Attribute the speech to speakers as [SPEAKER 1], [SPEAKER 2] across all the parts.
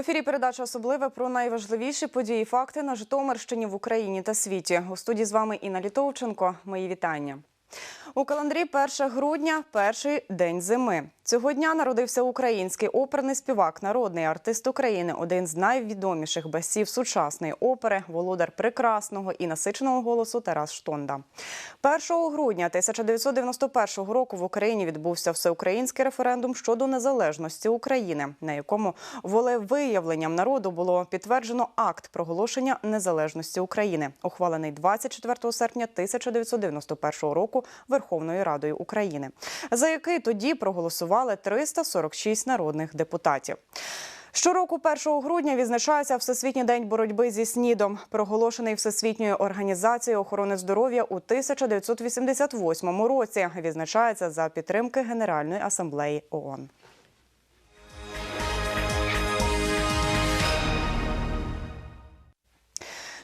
[SPEAKER 1] ефірі передача особливе про найважливіші події і факти на Житомирщині в Україні та світі. У студії з вами Інна Літовченко. Мої вітання. У календарі 1 грудня перший день зими. Цього дня народився український оперний співак, народний артист України, один з найвідоміших басів сучасної опери, володар прекрасного і насиченого голосу Тарас Штонда. 1 грудня 1991 року в Україні відбувся всеукраїнський референдум щодо незалежності України, на якому волевиявленням народу було підтверджено акт проголошення незалежності України, ухвалений 24 серпня 1991 року Верховною Радою України, за який тоді проголосували 346 народних депутатів. Щороку 1 грудня відзначається Всесвітній день боротьби зі СНІДом, проголошений Всесвітньою організацією охорони здоров'я у 1988 році. Відзначається за підтримки Генеральної асамблеї ООН.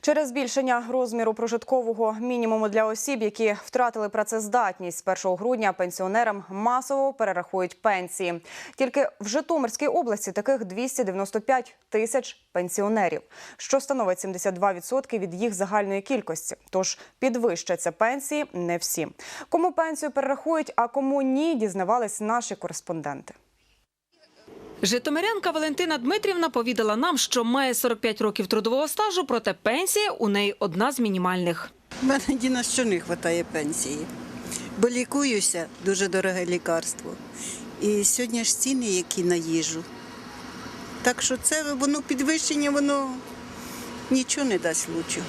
[SPEAKER 1] Через збільшення розміру прожиткового мінімуму для осіб, які втратили працездатність з 1 грудня, пенсіонерам масово перерахують пенсії. Тільки в Житомирській області таких 295 тисяч пенсіонерів, що становить 72% від їх загальної кількості. Тож підвищаться пенсії не всі. Кому пенсію перерахують, а кому ні, дізнавались наші кореспонденти.
[SPEAKER 2] Житомирянка Валентина Дмитрівна повідала нам, що має 45 років трудового стажу, проте пенсія у неї одна з мінімальних.
[SPEAKER 3] У мене ні на що не вистачає пенсії, бо лікуюся дуже дороге лікарство. І сьогодні ж ціни, які на їжу. Так що це воно підвищення, воно нічого не дасть лучшого.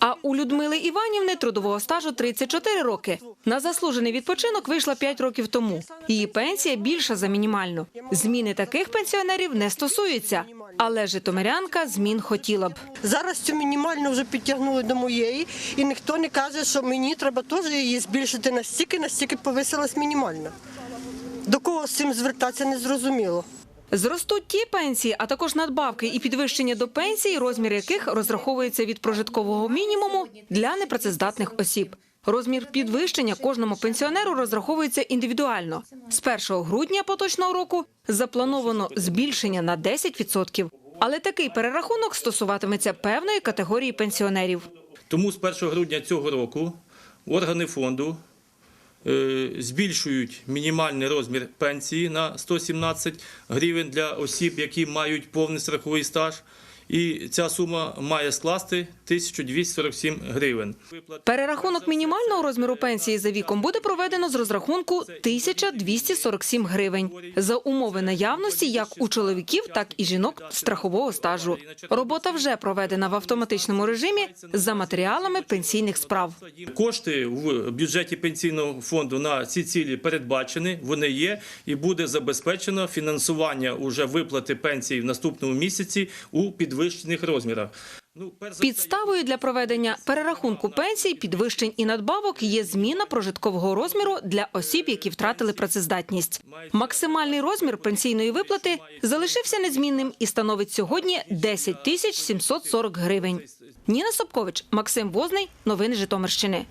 [SPEAKER 2] А у Людмили Іванівни трудового стажу 34 роки. На заслужений відпочинок вийшла 5 років тому. Її пенсія більша за мінімальну. Зміни таких пенсіонерів не стосуються. Але житомирянка змін хотіла б.
[SPEAKER 4] Зараз цю мінімальну вже підтягнули до моєї, і ніхто не каже, що мені треба теж її збільшити настільки, настільки повисилась мінімальна. До кого з цим звертатися не зрозуміло.
[SPEAKER 2] Зростуть ті пенсії, а також надбавки і підвищення до пенсії, розмір яких розраховується від прожиткового мінімуму для непрацездатних осіб. Розмір підвищення кожному пенсіонеру розраховується індивідуально. З 1 грудня поточного року заплановано збільшення на 10%. Але такий перерахунок стосуватиметься певної категорії пенсіонерів.
[SPEAKER 5] Тому з 1 грудня цього року органи фонду збільшують мінімальний розмір пенсії на 117 гривень для осіб, які мають повний страховий стаж. І ця сума має скласти 1247 гривень.
[SPEAKER 2] Перерахунок мінімального розміру пенсії за віком буде проведено з розрахунку 1247 гривень за умови наявності як у чоловіків, так і жінок страхового стажу. Робота вже проведена в автоматичному режимі за матеріалами пенсійних справ.
[SPEAKER 5] Кошти в бюджеті пенсійного фонду на ці цілі передбачені, вони є, і буде забезпечено фінансування уже виплати пенсії в наступному місяці у підвищених розмірах. Ну,
[SPEAKER 2] Підставою для проведення перерахунку пенсій, підвищень і надбавок є зміна прожиткового розміру для осіб, які втратили працездатність. Максимальний розмір пенсійної виплати залишився незмінним і становить сьогодні 10 тисяч 740 гривень. Ніна Собкович, Максим Возний. Новини Житомирщини.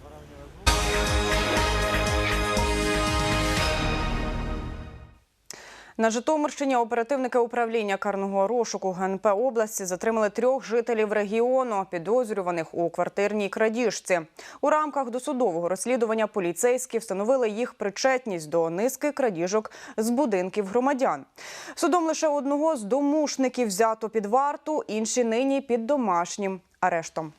[SPEAKER 1] На Житомирщині оперативники управління карного розшуку ГНП області затримали трьох жителів регіону, підозрюваних у квартирній крадіжці. У рамках досудового розслідування поліцейські встановили їх причетність до низки крадіжок з будинків громадян. Судом лише одного з домушників взято під варту, інші нині під домашнім арештом.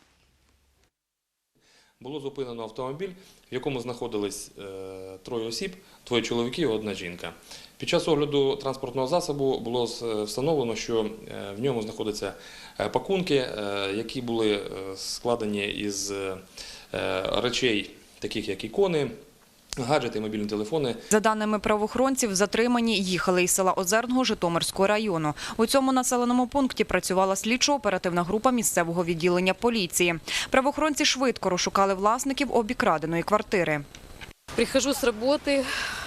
[SPEAKER 6] Було зупинено автомобіль, в якому знаходились е, троє осіб, двоє чоловіків одна жінка. Під час огляду транспортного засобу було встановлено, що е, в ньому знаходяться е, пакунки, е, які були складені із речей, таких як ікони, гаджети, мобільні телефони.
[SPEAKER 7] За даними правоохоронців, затримані їхали із села Озерного Житомирського району. У цьому населеному пункті працювала слідчо-оперативна група місцевого відділення поліції. Правоохоронці швидко розшукали власників обікраденої квартири.
[SPEAKER 8] Прихожу с работы, в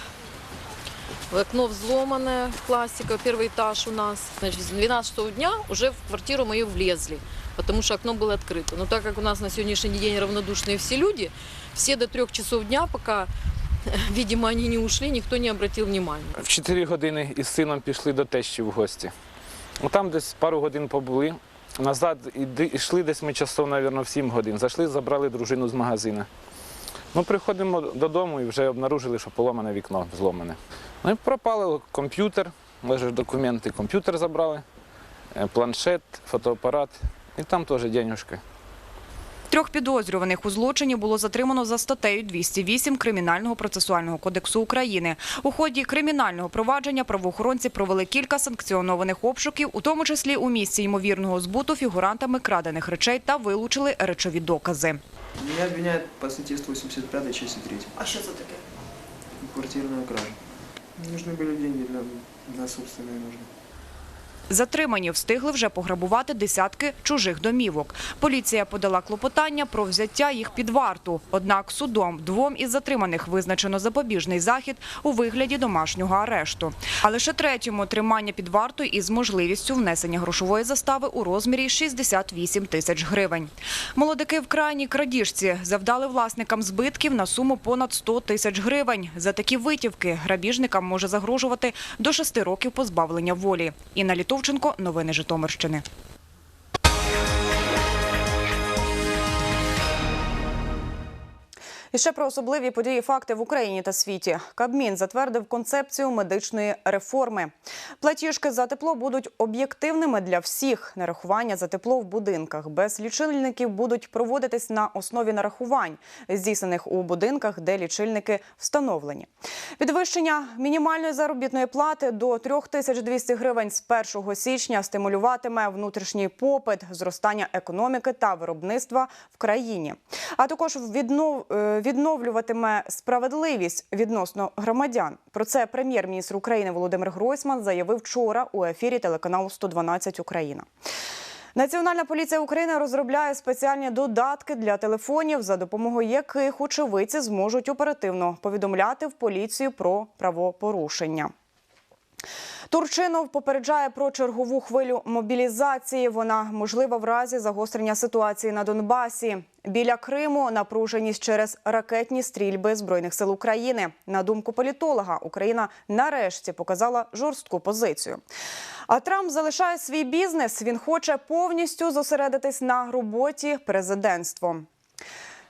[SPEAKER 8] окно взломанное, пластиковое, первый этаж у нас. Значит, с 12 часов дня уже в квартиру мою влезли, потому что окно было открыто. Но так как у нас на сегодняшний день равнодушные все люди, все до трех часов дня, пока, видимо, они не ушли, никто не обратил внимания.
[SPEAKER 9] В 4 години із сином пішли до тещі в гості. Ну, Там десь пару годин побули. Назад іди- йшли десь ми часов, мабуть, в 7 годин. Зайшли, забрали дружину з магазину. Ну, приходимо додому і вже обнаружили, що поламане вікно зломане. Ну і пропали комп'ютер, лежать документи, комп'ютер забрали, е, планшет, фотоапарат. І там теж денюжки.
[SPEAKER 7] Трьох підозрюваних у злочині було затримано за статтею 208 Кримінального процесуального кодексу України. У ході кримінального провадження правоохоронці провели кілька санкціонованих обшуків, у тому числі у місці ймовірного збуту фігурантами крадених речей та вилучили речові докази.
[SPEAKER 10] Меня обвиняют по статье 185 части 3.
[SPEAKER 7] А що це таке?
[SPEAKER 10] Квартирная кража. Нужны были деньги для, на собственные нужды.
[SPEAKER 7] Затримані встигли вже пограбувати десятки чужих домівок. Поліція подала клопотання про взяття їх під варту. Однак судом двом із затриманих визначено запобіжний захід у вигляді домашнього арешту. А лише третьому тримання під вартою із можливістю внесення грошової застави у розмірі 68 тисяч гривень. Молодики в крайній крадіжці завдали власникам збитків на суму понад 100 тисяч гривень. За такі витівки грабіжникам може загрожувати до 6 років позбавлення волі. Інна Літовченко, новини Житомирщини.
[SPEAKER 1] І ще про особливі події, факти в Україні та світі. Кабмін затвердив концепцію медичної реформи. Платіжки за тепло будуть об'єктивними для всіх. Нарахування за тепло в будинках без лічильників будуть проводитись на основі нарахувань, здійснених у будинках, де лічильники встановлені. Підвищення мінімальної заробітної плати до 3200 гривень з 1 січня стимулюватиме внутрішній попит, зростання економіки та виробництва в країні, а також віднов, е, відновлюватиме справедливість відносно громадян. Про це прем'єр-міністр України Володимир Гройсман заявив вчора у ефірі телеканалу «112 Україна. Національна поліція України розробляє спеціальні додатки для телефонів, за допомогою яких очевидці зможуть оперативно повідомляти в поліцію про правопорушення. Турчинов попереджає про чергову хвилю мобілізації. Вона можлива в разі загострення ситуації на Донбасі. Біля Криму напруженість через ракетні стрільби збройних сил України. На думку політолога, Україна нарешті показала жорстку позицію. А Трамп залишає свій бізнес. Він хоче повністю зосередитись на роботі президентством.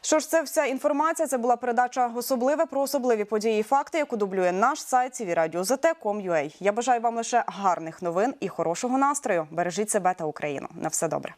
[SPEAKER 1] Що ж, це вся інформація. Це була передача особливе про особливі події і факти, яку дублює наш сайт cvradio.zt.com.ua. Я бажаю вам лише гарних новин і хорошого настрою. Бережіть себе та Україну. На все добре.